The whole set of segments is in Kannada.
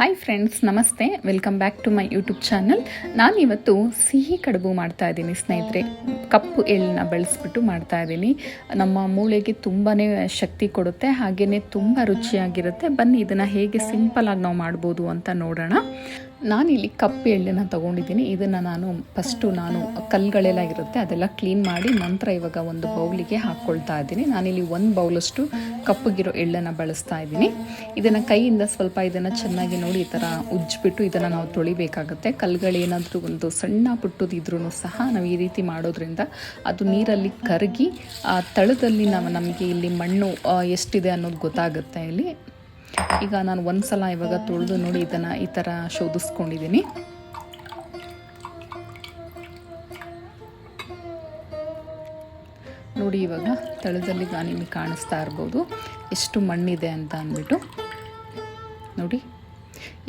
ಹಾಯ್ ಫ್ರೆಂಡ್ಸ್ ನಮಸ್ತೆ. Welcome back to my YouTube channel ನಾನಿವತ್ತು ಸಿಹಿ ಕಡುಬು ಮಾಡ್ತಾ ಇದ್ದೀನಿ ಸ್ನೇಹಿತರೆ. ಕಪ್ಪು ಎಳ್ಳನ್ನ ಬಳಸ್ಬಿಟ್ಟು ಮಾಡ್ತಾ ಇದ್ದೀನಿ. ನಮ್ಮ ಮೂಳೆಗೆ ತುಂಬಾ ಶಕ್ತಿ ಕೊಡುತ್ತೆ ಹಾಗೆಯೇ ತುಂಬ ರುಚಿಯಾಗಿರುತ್ತೆ. ಬನ್ನಿ, ಇದನ್ನು ಹೇಗೆ ಸಿಂಪಲಾಗಿ ನಾವು ಮಾಡ್ಬೋದು ಅಂತ ನೋಡೋಣ. ನಾನಿಲ್ಲಿ ಕಪ್ಪು ಎಳ್ಳನ್ನು ತೊಗೊಂಡಿದ್ದೀನಿ. ಇದನ್ನು ನಾನು ಫಸ್ಟು ನಾನು ಕಲ್ಲುಗಳೆಲ್ಲ ಇರುತ್ತೆ, ಅದೆಲ್ಲ ಕ್ಲೀನ್ ಮಾಡಿ ನಂತರ ಇವಾಗ ಒಂದು ಬೌಲಿಗೆ ಹಾಕ್ಕೊಳ್ತಾ ಇದ್ದೀನಿ. ನಾನಿಲ್ಲಿ ಒಂದು ಬೌಲಷ್ಟು ಕಪ್ಪಗಿರೋ ಎಳ್ಳನ್ನು ಬಳಸ್ತಾ ಇದ್ದೀನಿ. ಇದನ್ನು ಕೈಯಿಂದ ಸ್ವಲ್ಪ ಇದನ್ನು ಚೆನ್ನಾಗಿ ನೋಡಿ ಈ ಥರ ಉಜ್ಜಿಬಿಟ್ಟು ಇದನ್ನು ನಾವು ತೊಳಿಬೇಕಾಗುತ್ತೆ. ಕಲ್ಲುಗಳೇನಾದರೂ ಒಂದು ಸಣ್ಣ ಪುಟ್ಟದಿದ್ರೂ ಸಹ ನಾವು ಈ ರೀತಿ ಮಾಡೋದ್ರಿಂದ ಅದು ನೀರಲ್ಲಿ ಕರಗಿ, ಆ ತಳದಲ್ಲಿ ನಾವು ನಮಗೆ ಇಲ್ಲಿ ಮಣ್ಣು ಎಷ್ಟಿದೆ ಅನ್ನೋದು ಗೊತ್ತಾಗುತ್ತೆ ಇಲ್ಲಿ. ಈಗ ನಾನು ಒಂದು ಸಲ ಇವಾಗ ತೊಳೆದು ನೋಡಿ ಇದನ್ನು ಈ ಥರ ಶೋಧಿಸ್ಕೊಂಡಿದ್ದೀನಿ ನೋಡಿ ಇವಾಗ ತಳದಲ್ಲಿ ನಿಮಗೆ ಕಾಣಿಸ್ತಾ ಇರ್ಬೋದು. ಎಷ್ಟು ಮಣ್ಣಿದೆ ಅಂತ ಅಂದ್ಬಿಟ್ಟು. ನೋಡಿ,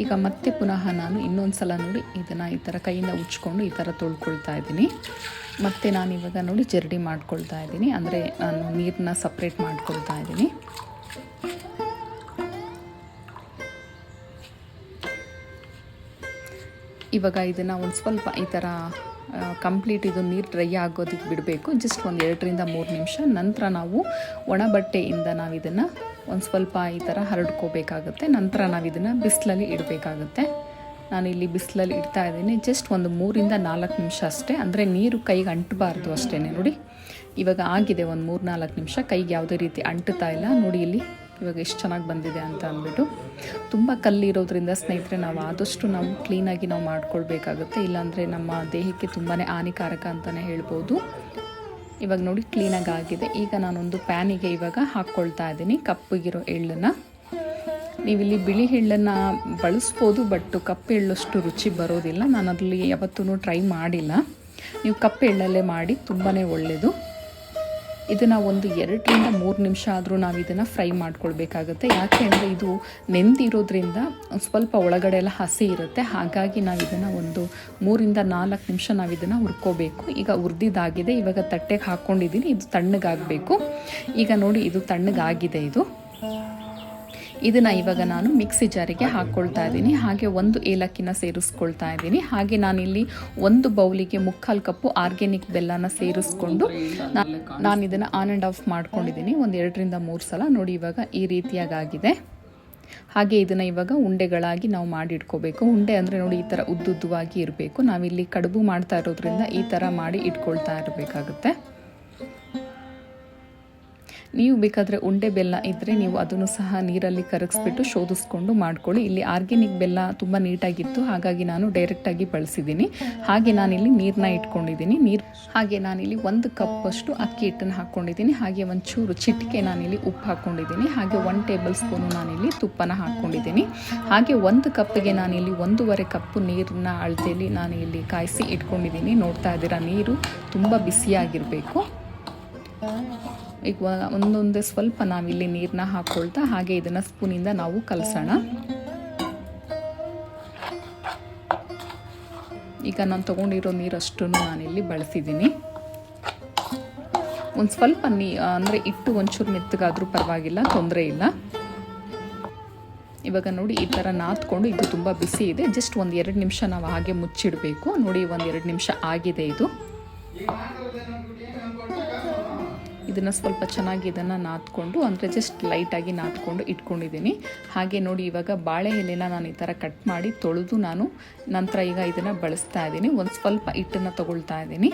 ಈಗ ಮತ್ತೆ ಪುನಃ ನಾನು ಇನ್ನೊಂದು ಸಲ ನೋಡಿ ಇದನ್ನು ಈ ಥರ ಕೈಯಿಂದ ಉಚ್ಕೊಂಡು ಈ ಥರ ತೊಳ್ಕೊಳ್ತಾ ಇದ್ದೀನಿ. ಮತ್ತು ನಾನು ಇವಾಗ ನೋಡಿ ಜರಡಿ ಮಾಡ್ಕೊಳ್ತಾ ಇದ್ದೀನಿ. ಅಂದರೆ ನಾನು ನೀರನ್ನ ಸಪ್ರೇಟ್ ಮಾಡ್ಕೊಳ್ತಾ ಇದ್ದೀನಿ. ಇವಾಗ ಇದನ್ನು ಒಂದು ಸ್ವಲ್ಪ ಈ ಥರ ಕಂಪ್ಲೀಟ್ ಇದು ನೀರು ಡ್ರೈ ಆಗೋದಕ್ಕೆ ಬಿಡಬೇಕು. ಜಸ್ಟ್ ಒಂದು ಎರಡರಿಂದ ಮೂರು ನಿಮಿಷ. ನಂತರ ನಾವು ಒಣ ಬಟ್ಟೆಯಿಂದ ನಾವು ಇದನ್ನು ಒಂದು ಸ್ವಲ್ಪ ಈ ಥರ ಹರಡ್ಕೋಬೇಕಾಗುತ್ತೆ. ನಂತರ ನಾವು ಇದನ್ನು ಬಿಸಿಲಲ್ಲಿ ಇಡಬೇಕಾಗುತ್ತೆ. ನಾನು ಇಲ್ಲಿ ಬಿಸಿಲಲ್ಲಿ ಇಡ್ತಾ ಇದ್ದೀನಿ. ಜಸ್ಟ್ ಒಂದು ಮೂರಿಂದ ನಾಲ್ಕು ನಿಮಿಷ ಅಷ್ಟೇ. ಅಂದರೆ ನೀರು ಕೈಗೆ ಅಂಟಬಾರ್ದು ಅಷ್ಟೇ ನೋಡಿ, ಇವಾಗ ಆಗಿದೆ ಒಂದು ಮೂರು ನಾಲ್ಕು ನಿಮಿಷ. ಕೈಗೆ ಯಾವುದೇ ರೀತಿ ಅಂಟುತ್ತಾ ಇಲ್ಲ. ನೋಡಿ, ಇಲ್ಲಿ ಇವಾಗ ಎಷ್ಟು ಚೆನ್ನಾಗಿ ಬಂದಿದೆ ಅಂತ ಅಂದ್ಬಿಟ್ಟು ತುಂಬ ಕಲ್ಲಿರೋದ್ರಿಂದ ಸ್ನೇಹಿತರೆ ನಾವು ಆದಷ್ಟು ನಾವು ಕ್ಲೀನಾಗಿ ನಾವು ಮಾಡ್ಕೊಳ್ಬೇಕಾಗುತ್ತೆ. ಇಲ್ಲಾಂದರೆ ನಮ್ಮ ದೇಹಕ್ಕೆ ತುಂಬಾ ಹಾನಿಕಾರಕ ಅಂತಲೇ ಹೇಳ್ಬೋದು. ಇವಾಗ ನೋಡಿ ಕ್ಲೀನಾಗಿ ಆಗಿದೆ. ಈಗ ನಾನೊಂದು ಪ್ಯಾನಿಗೆ ಇವಾಗ ಹಾಕ್ಕೊಳ್ತಾ ಇದ್ದೀನಿ. ಕಪ್ಪಿಗಿರೋ ಎಳ್ಳನ್ನು. ನೀವಿಲ್ಲಿ ಬಿಳಿ ಎಳ್ಳನ್ನು ಬಳಸ್ಬೋದು, ಬಟ್ ಕಪ್ಪು ಎಳ್ಳಷ್ಟು ರುಚಿ ಬರೋದಿಲ್ಲ. ನಾನು ಅದರಲ್ಲಿ ಯಾವತ್ತೂ ಟ್ರೈ ಮಾಡಿಲ್ಲ. ನೀವು ಕಪ್ಪು ಎಳ್ಳಲ್ಲೇ ಮಾಡಿ ತುಂಬಾ ಒಳ್ಳೆಯದು ಇದನ್ನು ಒಂದು ಎರಡರಿಂದ ಮೂರು ನಿಮಿಷ ಆದರೂ ನಾವು ಇದನ್ನು ಫ್ರೈ ಮಾಡ್ಕೊಳ್ಬೇಕಾಗುತ್ತೆ. ಯಾಕೆ ಅಂದರೆ ಇದು ನೆಂದಿರೋದ್ರಿಂದ ಸ್ವಲ್ಪ ಒಳಗಡೆ ಎಲ್ಲ ಹಸಿ ಇರುತ್ತೆ. ಹಾಗಾಗಿ ನಾವು ಇದನ್ನು ಒಂದು ಮೂರಿಂದ ನಾಲ್ಕು ನಿಮಿಷ ನಾವು ಇದನ್ನು ಹುರ್ಕೋಬೇಕು. ಈಗ ಹುರಿದಿದ್ದಾಗಿದೆ. ಇವಾಗ ತಟ್ಟೆಗೆ ಹಾಕ್ಕೊಂಡಿದ್ದೀನಿ ಇದು ತಣ್ಣಗಾಗಬೇಕು. ಈಗ ನೋಡಿ, ಇದು ತಣ್ಣಗಾಗಿದೆ ಇದು. ಇದನ್ನು ಇವಾಗ ನಾನು ಮಿಕ್ಸಿ ಜಾರಿಗೆ ಹಾಕ್ಕೊಳ್ತಾ ಇದ್ದೀನಿ. ಹಾಗೆ ಒಂದು ಏಲಕ್ಕಿನ ಸೇರಿಸ್ಕೊಳ್ತಾ ಇದ್ದೀನಿ. ಹಾಗೆ ನಾನಿಲ್ಲಿ ಒಂದು ಬೌಲಿಗೆ ಮುಕ್ಕಾಲು ಕಪ್ಪು ಆರ್ಗ್ಯಾನಿಕ್ ಬೆಲ್ಲನ ಸೇರಿಸ್ಕೊಂಡು ನಾನು ಇದನ್ನು ಆನ್ ಆ್ಯಂಡ್ ಆಫ್ ಮಾಡ್ಕೊಂಡಿದ್ದೀನಿ. ಒಂದು ಎರಡರಿಂದ ಮೂರು ಸಲ. ನೋಡಿ ಇವಾಗ ಈ ರೀತಿಯಾಗಿ ಆಗಿದೆ ಹಾಗೆ ಇದನ್ನು ಇವಾಗ ಉಂಡೆಗಳಾಗಿ ನಾವು ಮಾಡಿಟ್ಕೋಬೇಕು. ಉಂಡೆ ಅಂದರೆ ನೋಡಿ ಈ ಥರ ಉದ್ದುದ್ದವಾಗಿ ಇರಬೇಕು. ನಾವಿಲ್ಲಿ ಕಡುಬು ಮಾಡ್ತಾ ಇರೋದ್ರಿಂದ ಈ ಥರ ಮಾಡಿ ಇಟ್ಕೊಳ್ತಾ ಇರಬೇಕಾಗುತ್ತೆ. ನೀವು ಬೇಕಾದರೆ ಉಂಡೆ ಬೆಲ್ಲ ಇದ್ದರೆ ನೀವು ಅದನ್ನು ಸಹ ನೀರಲ್ಲಿ ಕರಗಿಸ್ಬಿಟ್ಟು ಶೋಧಿಸ್ಕೊಂಡು ಮಾಡ್ಕೊಳ್ಳಿ. ಇಲ್ಲಿ ಆರ್ಗ್ಯಾನಿಕ್ ಬೆಲ್ಲ ತುಂಬ ನೀಟಾಗಿತ್ತು. ಹಾಗಾಗಿ ನಾನು ಡೈರೆಕ್ಟಾಗಿ ಬಳಸಿದ್ದೀನಿ. ಹಾಗೆ ನಾನಿಲ್ಲಿ ನೀರನ್ನ ಇಟ್ಕೊಂಡಿದ್ದೀನಿ. ನೀರು ಹಾಗೆ ನಾನಿಲ್ಲಿ ಒಂದು ಕಪ್ಪಷ್ಟು ಅಕ್ಕಿ ಹಿಟ್ಟನ್ನು ಹಾಕ್ಕೊಂಡಿದ್ದೀನಿ. ಹಾಗೆ ಒಂಚೂರು ಚಿಟಿಕೆ ನಾನಿಲ್ಲಿ ಉಪ್ಪು ಹಾಕ್ಕೊಂಡಿದ್ದೀನಿ. ಹಾಗೆ ಒನ್ ಟೇಬಲ್ ಸ್ಪೂನು ನಾನಿಲ್ಲಿ ತುಪ್ಪನ ಹಾಕ್ಕೊಂಡಿದ್ದೀನಿ. ಹಾಗೆ ಒಂದು ಕಪ್ಪಿಗೆ ನಾನಿಲ್ಲಿ ಒಂದೂವರೆ ಕಪ್ಪು ನೀರನ್ನ ಅಳತೆಯಲ್ಲಿ ನಾನು ಇಲ್ಲಿ ಕಾಯಿಸಿ ಇಟ್ಕೊಂಡಿದ್ದೀನಿ. ನೋಡ್ತಾ ಇದ್ದೀರಾ, ನೀರು ತುಂಬ ಬಿಸಿಯಾಗಿರಬೇಕು. ಈಗ ಒಂದೊಂದೇ ಸ್ವಲ್ಪ ನಾವಿಲ್ಲಿ ನೀರನ್ನ ಹಾಕ್ಕೊಳ್ತಾ ಹಾಗೆ ಇದನ್ನು ಸ್ಪೂನಿಂದ ನಾವು ಕಲಸೋಣ. ಈಗ ನಾನು ತೊಗೊಂಡಿರೋ ನೀರಷ್ಟು ನಾನಿಲ್ಲಿ ಬಳಸಿದ್ದೀನಿ. ಒಂದು ಸ್ವಲ್ಪ ನೀ, ಅಂದರೆ ಇಟ್ಟು ಒಂಚೂರು ಮೆತ್ತಗಾದರೂ ಪರವಾಗಿಲ್ಲ, ತೊಂದರೆ ಇಲ್ಲ. ಇವಾಗ ನೋಡಿ ಈ ಥರ ನಾದ್ಕೊಂಡು ಇದು ತುಂಬ ಬಿಸಿ ಇದೆ. ಜಸ್ಟ್ ಒಂದು ಎರಡು ನಿಮಿಷ ನಾವು ಹಾಗೆ ಮುಚ್ಚಿಡಬೇಕು. ನೋಡಿ ಒಂದು ಎರಡು ನಿಮಿಷ ಆಗಿದೆ ಇದು. ಇದನ್ನು ಸ್ವಲ್ಪ ಚೆನ್ನಾಗಿ ಇದನ್ನು ನಾದ್ಕೊಂಡು, ಅಂದರೆ ಜಸ್ಟ್ ಲೈಟಾಗಿ ನಾದ್ಕೊಂಡು ಇಟ್ಕೊಂಡಿದ್ದೀನಿ. ಹಾಗೆ ನೋಡಿ ಇವಾಗ ಬಾಳೆ ಎಲೆನ ನಾನು ಈ ಥರ ಕಟ್ ಮಾಡಿ ತೊಳೆದು ನಾನು ನಂತರ ಈಗ ಇದನ್ನು ಬಳಸ್ತಾ ಇದ್ದೀನಿ. ಒಂದು ಸ್ವಲ್ಪ ಹಿಟ್ಟನ್ನು ತಗೊಳ್ತಾ ಇದ್ದೀನಿ.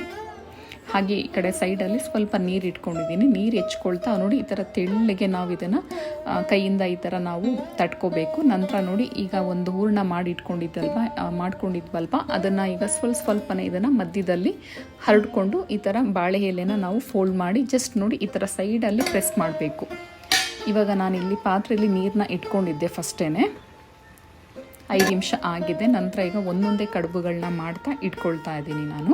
ಹಾಗೆ ಈ ಕಡೆ ಸೈಡಲ್ಲಿ ಸ್ವಲ್ಪ ನೀರು ಇಟ್ಕೊಂಡಿದ್ದೀನಿ. ನೀರು ಹೆಚ್ಕೊಳ್ತಾ ನೋಡಿ ಈ ಥರ ತೆಳ್ಳಗೆ ನಾವು ಇದನ್ನು ಕೈಯಿಂದ ಈ ಥರ ನಾವು ತಟ್ಕೋಬೇಕು. ನಂತರ ನೋಡಿ ಈಗ ಒಂದು ಹೂರ್ಣ ಮಾಡಿ ಇಟ್ಕೊಂಡಿದ್ದಲ್ವ ಮಾಡ್ಕೊಂಡಿದ್ವಲ್ವ, ಅದನ್ನು ಈಗ ಸ್ವಲ್ಪ ಸ್ವಲ್ಪನೇ ಇದನ್ನು ಮಧ್ಯದಲ್ಲಿ ಹರಡ್ಕೊಂಡು ಈ ಥರ ಬಾಳೆ ಎಲೆನ ನಾವು ಫೋಲ್ಡ್ ಮಾಡಿ ಜಸ್ಟ್ ನೋಡಿ ಈ ಥರ ಸೈಡಲ್ಲಿ ಪ್ರೆಸ್ ಮಾಡಬೇಕು. ಇವಾಗ ನಾನಿಲ್ಲಿ ಪಾತ್ರೆಯಲ್ಲಿ ನೀರನ್ನ ಇಟ್ಕೊಂಡಿದ್ದೆ ಫಸ್ಟೇ ಐದು ನಿಮಿಷ ಆಗಿದೆ. ನಂತರ ಈಗ ಒಂದೊಂದೇ ಕಡುಬುಗಳನ್ನ ಮಾಡ್ತಾ ಇಟ್ಕೊಳ್ತಾ ಇದ್ದೀನಿ ನಾನು.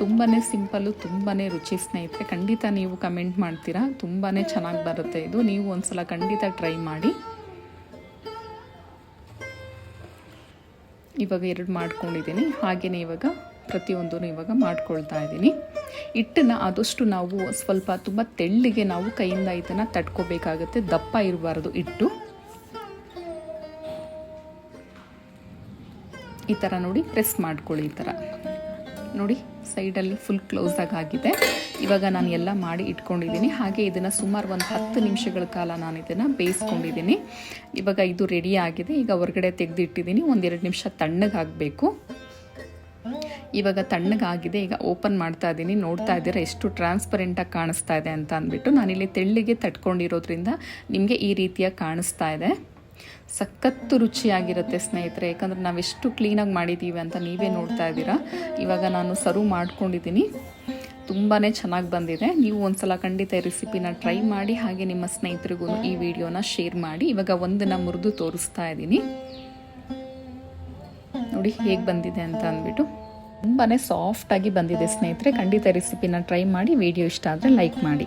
ತುಂಬಾ ಸಿಂಪಲ್ಲು ತುಂಬಾ ರುಚಿ ಸ್ನೇಹಿತರೆ, ಖಂಡಿತ ನೀವು ಕಮೆಂಟ್ ಮಾಡ್ತೀರಾ. ತುಂಬಾ ಚೆನ್ನಾಗಿ ಬರುತ್ತೆ ಇದು. ನೀವು ಒಂದ್ಸಲ ಖಂಡಿತ ಟ್ರೈ ಮಾಡಿ. ಇವಾಗ ಎರಡು ಮಾಡ್ಕೊಂಡಿದ್ದೀನಿ. ಹಾಗೆಯೇ ಇವಾಗ ಪ್ರತಿಯೊಂದೂ ಇವಾಗ ಮಾಡ್ಕೊಳ್ತಾ ಇದ್ದೀನಿ. ಹಿಟ್ಟನ್ನು ಆದಷ್ಟು ನಾವು ಸ್ವಲ್ಪ ತುಂಬ ತೆಳ್ಳಿಗೆ ನಾವು ಕೈಯಿಂದ ಇದನ್ನು ತಟ್ಕೋಬೇಕಾಗುತ್ತೆ. ದಪ್ಪ ಇರಬಾರ್ದು ಹಿಟ್ಟು. ಈ ಥರ ನೋಡಿ ಪ್ರೆಸ್ ಮಾಡ್ಕೊಳ್ಳಿ ಈ ಥರ ನೋಡಿ, ಸೈಡಲ್ಲಿ ಫುಲ್ ಕ್ಲೋಸಾಗಿ ಆಗಿದೆ. ಇವಾಗ ನಾನು ಎಲ್ಲ ಮಾಡಿ ಇಟ್ಕೊಂಡಿದ್ದೀನಿ. ಹಾಗೆ ಇದನ್ನು ಸುಮಾರು ಒಂದು ಹತ್ತು ನಿಮಿಷಗಳ ಕಾಲ ನಾನು ಇದನ್ನು ಬೇಯಿಸ್ಕೊಂಡಿದ್ದೀನಿ. ಇವಾಗ ಇದು ರೆಡಿ ಆಗಿದೆ. ಈಗ ಹೊರಗಡೆ ತೆಗೆದಿಟ್ಟಿದ್ದೀನಿ. ಒಂದೆರಡು ನಿಮಿಷ ತಣ್ಣಗಾಗಬೇಕು ಇವಾಗ ತಣ್ಣಗಾಗಿದೆ ಈಗ ಓಪನ್ ಮಾಡ್ತಾ ಇದ್ದೀನಿ. ನೋಡ್ತಾ ಇದ್ದೀರಾ, ಎಷ್ಟು ಟ್ರಾನ್ಸ್ಪರೆಂಟಾಗಿ ಕಾಣಿಸ್ತಾ ಇದೆ ಅಂತ ಅಂದ್ಬಿಟ್ಟು ನಾನಿಲ್ಲಿ ತೆಳ್ಳಿಗೆ ತಟ್ಕೊಂಡಿರೋದ್ರಿಂದ ನಿಮಗೆ ಈ ರೀತಿಯಾಗಿ ಕಾಣಿಸ್ತಾ ಇದೆ. ಸಖತ್ತು ರುಚಿಯಾಗಿರುತ್ತೆ ಸ್ನೇಹಿತರೆ, ಯಾಕಂದರೆ ನಾವೆಷ್ಟು ಕ್ಲೀನಾಗಿ ಮಾಡಿದ್ದೀವಿ ಅಂತ ನೀವೇ ನೋಡ್ತಾ ಇದ್ದೀರಾ. ಇವಾಗ ನಾನು ಸರ್ವ್ ಮಾಡ್ಕೊಂಡಿದ್ದೀನಿ ತುಂಬಾ ಚೆನ್ನಾಗಿ ಬಂದಿದೆ. ನೀವು ಒಂದ್ಸಲ ಖಂಡಿತ ರೆಸಿಪಿನ ಟ್ರೈ ಮಾಡಿ, ಹಾಗೆ ನಿಮ್ಮ ಸ್ನೇಹಿತರಿಗೂ ಈ ವಿಡಿಯೋನ ಶೇರ್ ಮಾಡಿ. ಇವಾಗ ಒಂದನ್ನು ಮುರಿದು ತೋರಿಸ್ತಾ ಇದ್ದೀನಿ. ನೋಡಿ ಹೇಗೆ ಬಂದಿದೆ ಅಂತ ಅಂದ್ಬಿಟ್ಟು. ತುಂಬಾ ಸಾಫ್ಟಾಗಿ ಬಂದಿದೆ ಸ್ನೇಹಿತರೆ. ಖಂಡಿತ ರೆಸಿಪಿನ ಟ್ರೈ ಮಾಡಿ ವಿಡಿಯೋ ಇಷ್ಟ ಆದರೆ ಲೈಕ್ ಮಾಡಿ.